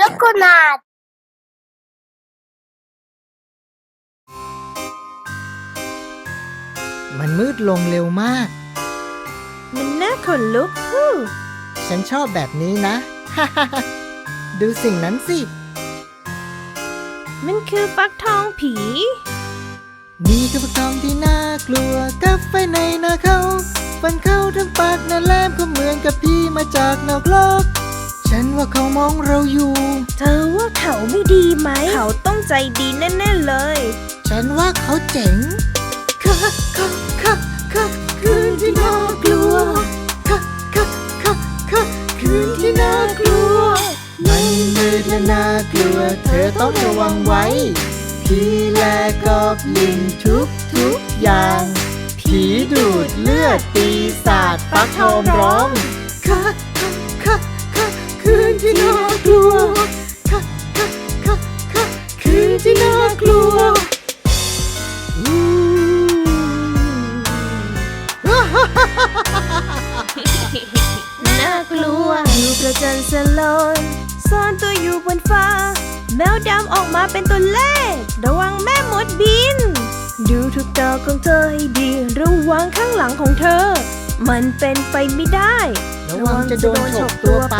Loconat. มันมืดลงเร็วมาก มันน่าขนลุกฮู้ฉันชอบแบบนี้นะ ดูสิ่งนั้นสิ มันคือฟักทองผี นี่คือฟักทองที่น่ากลัวกับไฟในหน้าเขาฟันเข้าทั้งปากนั่นแหลมก็เหมือนกับพี่มาจากนอกโลก ฉันว่าเขามองเราอยู่ เธอว่าเขาไม่ดีไหม เขาต้องใจดีแน่ๆเลย ฉันว่าเขาเจ๋งค่ะค่ะค่ะค่ะคืนที่น่ากลัวค่ะค่ะค่ะค่ะคืนที่น่ากลัว มันมืดและน่ากลัว เธอต้องระวังไว้ ผีและกอบลิงทุกทุกอย่าง ผีดูดเลือดปีศาจฟักทองร้องค่ะค่ะค่ะค่ะคืนที่น่ากลัวค่ะค่ะค่ะค่ะคืนที่น่ากลัวน่ากลัวอยู่ประจันสลอนซ่อนตัวอยู่บนฟ้า แมวดำออกมาเป็นตัวเลข ระวังแม่มดบิน ดูทุกดอกของเธอให้ดี ระวังข้างหลังของเธอ มันเป็นไปไม่ได้ ระวังจะโดนฉกตัวไป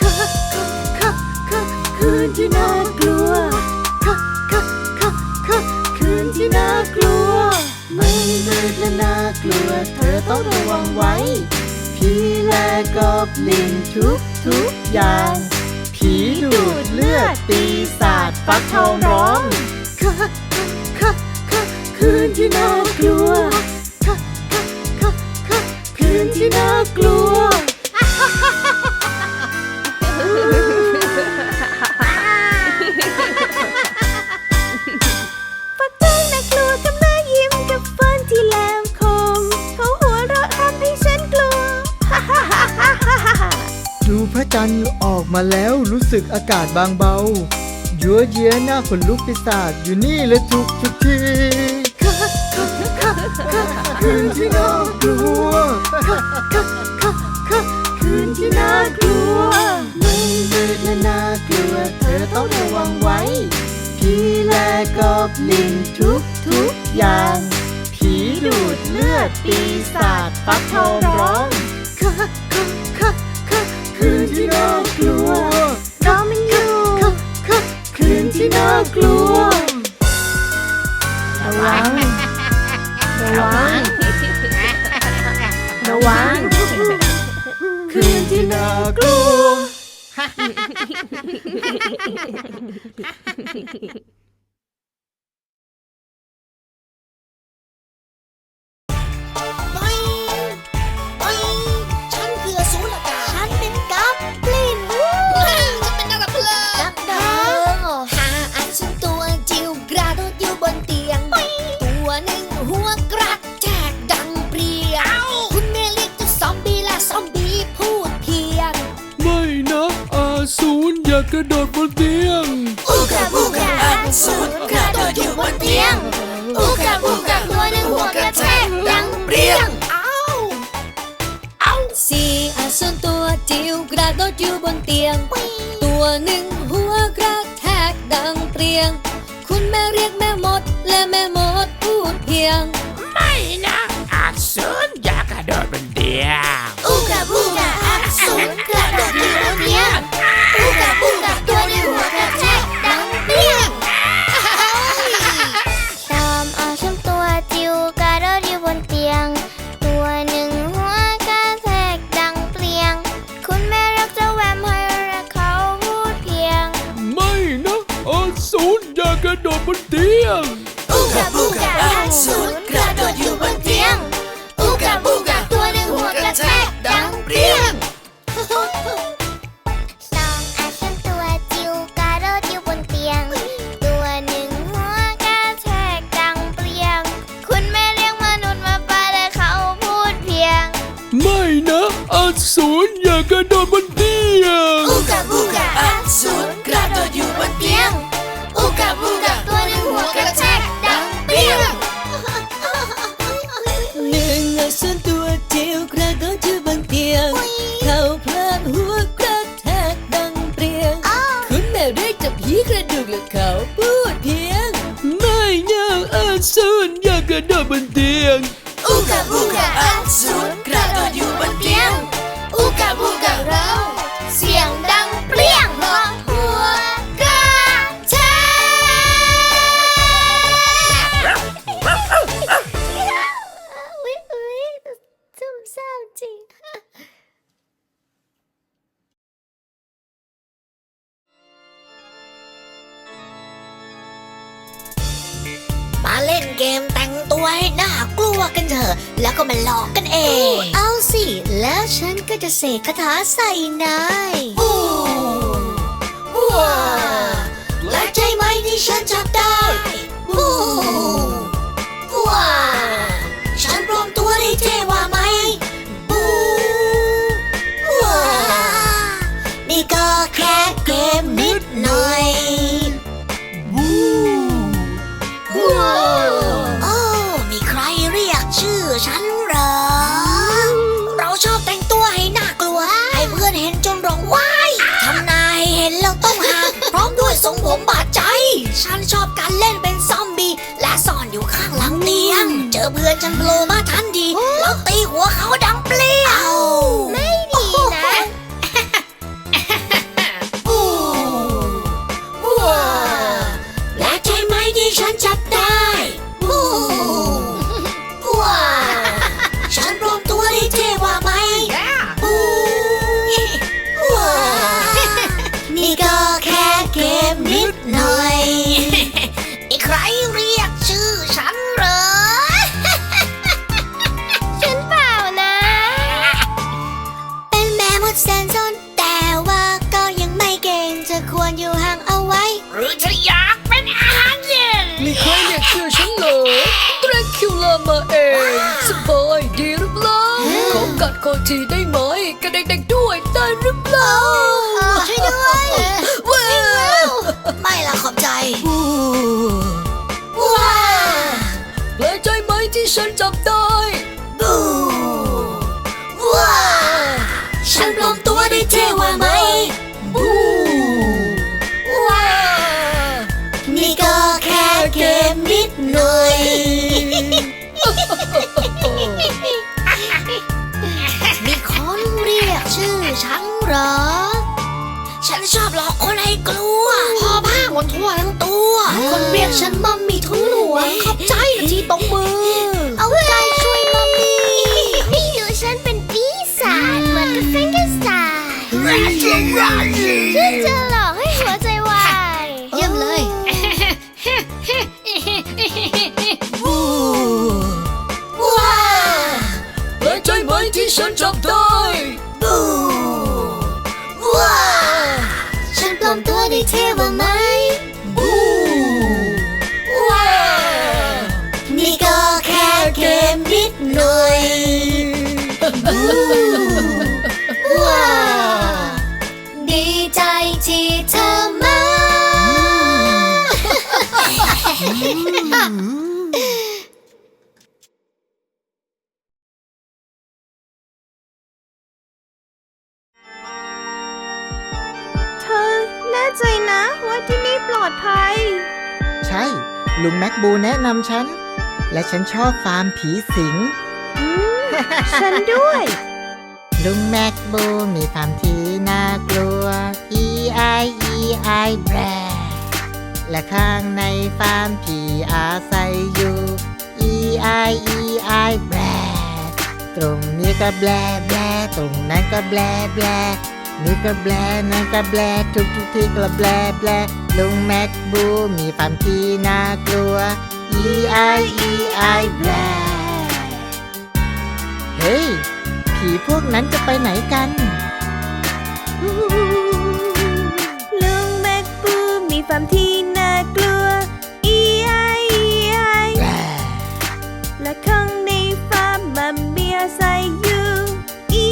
ค่ะค่ะค่ะค่ะคืนที่น่ากลัวค่ะค่ะค่ะค่ะคืนที่น่ากลัว ไม่มืดและน่ากลัว เธอต้องระวังไว้ผีและกอบลิงทุกทุกอย่าง ผีดูดเลือดปีศาจฟักทองร้องค่ะค่ะค่ะค่ะคืนที่น่ากลัวค่ะค่ะค่ะค่ะคืนที่น่ากลัว ดูพระจันทร์ออกมาแล้วรู้สึกอากาศบางเบายัวเยียหน้าขนลุกปีศาจอยู่นี่และทุกทุกทีค่ะค่ะค่ะค่ะคืนที่น่ากลัวค่ะค่ะค่ะค่ะคืนที่น่ากลัวไม่มืดและน่ากลัวเธอต้องระวังไว้ผีและกอบลิงทุกทุกอย่าง ผีดูดเลือดปีศาจฟักทองร้อง ที่น่ากลัวรอมันอยู่ค่ะค่ะคืนที่น่ากลัวระวังระวังระวังคืนที่น่ากลัวากระโดดบนเตียง อูกาบูกาอันสูรกระโดดอยู่บนเตียง อูกาบูกาตัวหนึ่งหัวกระแทกดังเปรียงเอาเอาสี่อาส่วนตัวจิ๋วกระโดดอยู่บนเตียง ตัวหนึ่งหัวกระแทกดังเปรียง คุณแม่เรียกแม่มด และแม่มดพูดเพียง ไม่นะอาสูรอย่ากระโดดบนเตียง อูกาบูกาอันสูรกระโดดอยู่บนเตียง อูกาบูกาตัวหนึ่งหัวกระแทกดังเปรียงตามอาชมตัวจิ๋วกระโดดอยู่บนเตียง ตัวหนึ่งหัวกระแทกดังเปลี่ยง คุณแม่รักเจ้าแวมไพร์และเขาพูดเพียง ไม่นะอาสูรอย่ากระโดดบนเตียงอูกาบูกาอันสูรกระโดด กระโดดบนเตียงอูกาบูกาอันสุดกระโดดอยู่บนเตียงอูกาบูกาตัวหนึ่งหัวกระแทกดังเปี้ยงหนึ่งส่วนตัวเจียวกระโดดอยู่บนเตียงเขาพลาดหัวกระแทกดังเปรี้ยงคุณแม่เรียกจับผีกระดูกและเขาพูดเพียง ไม่ยาอันสุดอยากกระโดดบนเตียงอูกาบูกาอันสุด กาบูกาเราเสียงดังเปรี้ยงเพราะหัวกระแทกอุ๊ยอุ๊ยซุ่มซ่ามจริง มาเล่นเกมแต่ง ตัวให้น่ากลัวกันเถอะ แล้วก็มาหลอกกันเอง เอาสิ แล้วฉันก็จะเสกคาถาใส่นาย อเพื่อนฉันโผล่มาทันทีแล้วตีหัวเขาดังเปรี้ยว ไม่ดีนะว้าและใช่ไหมที่ฉันจับได้วู้ว้ รคิวลามาเองสบายดีหรือเปล่าขอกัดคอทีได้ไหมกับเด็กๆด้วยได้หรือเปล่าช่วยด้วยว้าวไม่ละขอบใจว้าแปลกใจไหมที่ฉันจับได้บูว้าฉันปลอมตัวได้เท่ว่าไหม เหรอ ฉันชอบหลอกคนให้กลัว พอผ้าหมดทั่วทั้งตัว คนเรียกฉันมัมมี่ทุนหัวขอบใจที่ตรงมือ เอาใจช่วยมัมมี่นี่ดูฉันเป็นปีศาจเหมือนกับแฟรงเกนสไตน์ฉันจะหลอกให้หัวใจวายเยี่ยมเลย ว้าแปลกใจไหมที่ฉันจับได้ เธอแน่ใจนะว่าที่นี่ปลอดภัย ใช่ ลุงแม็กบูแนะนำฉัน และฉันชอบฟาร์มผีสิง อืม ฉันด้วย ลุงแม็กบูมีฟาร์มที่น่ากลัว E I E I แบร และข้างในฟาร์มผีอาศัยอยู่ E I E I แบรตรงนี้ก็แบลแบลตรงนั้นก็แบลแบลนี่ก็แบลนั่นก็แบลทุกทุกที่ก็แบลแบลลุงแม็กบูมีฟาร์มที่น่ากลัว E I E I แบรเฮ้ย ผีพวกนั้นจะไปไหนกันลุงแม็กบูมีฟาร์มที่ กลัว E I E I และข้างในฟาร์มมันมีอาศัยอยู่ E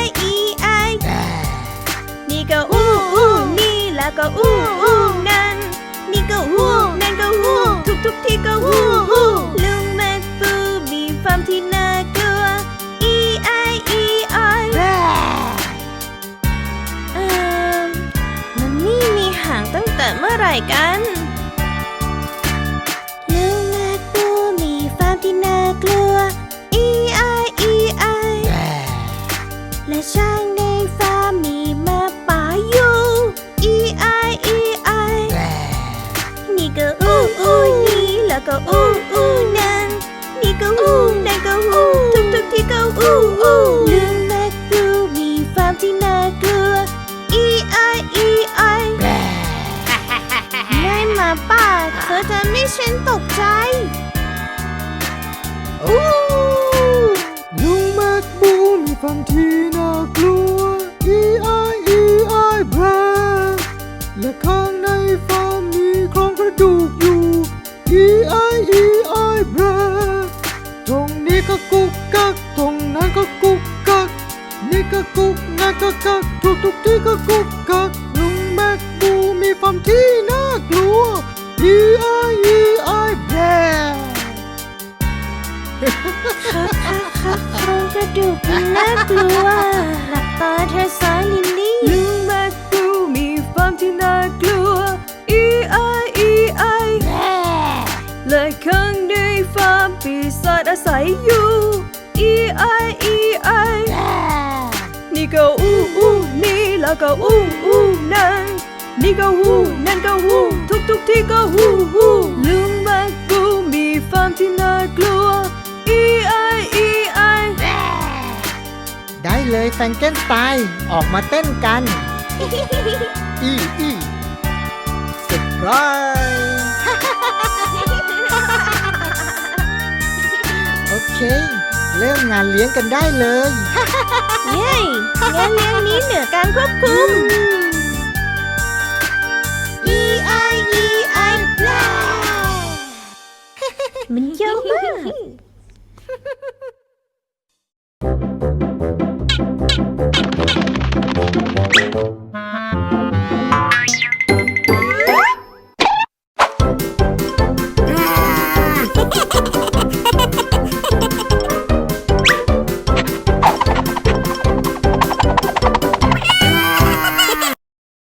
I E I นี่ก็อู้อู้นี่แล้วก็อู้อู้นั่นนี่ก็อู้นั่นก็อู้ทุกทุกที่ก็อู้อู้ลุงแม็กบูมีฟาร์มที่น่ากลัว E I E I เอ่อมันนี่มีหางตั้งแต่เมื่อไหร่กัน ก็อู้นั่นก็อู้ทุกทุกที่ก็อู้อู้ลุงแมคดูมีฟาร์มที่น่ากลัว E I E I ไม่มาป้าเธอจะไม่ฉันตกใจอู้ลุงแมกบูมีฟังที่น่ากลัว ก็กุกกักตรงนั้นก็กุกกักนี่ก็กุกนั่นก็กักทุกทุกที่ก็กุกกักลุงแม็กบูมีฟามที่น่ากลัว E I E I แบครโครงกระดูกมันน่ากลัวหลับตาเธอสายลิล ศาจอาศัยอยู่ E I E I นี่ก็อู้อู้นี่แล้วก็อู้อู้นั่นนี่ก็ฮู้นั่นก็ฮู้ทุกทุกๆที่ก็ฮู้ฮู้ลุงแมคดูมีฟาร์มที่น่ากลัว E I E I ได้เลยแฟรงเกนสไตน์ออกมาเต้นกัน อีอีเซอร์ไพรส์ เค เริ่มงานเลี้ยงกันได้เลย เย้งานเลี้ยงนี้เหนือการควบคุม E I E I มันเยอะมาก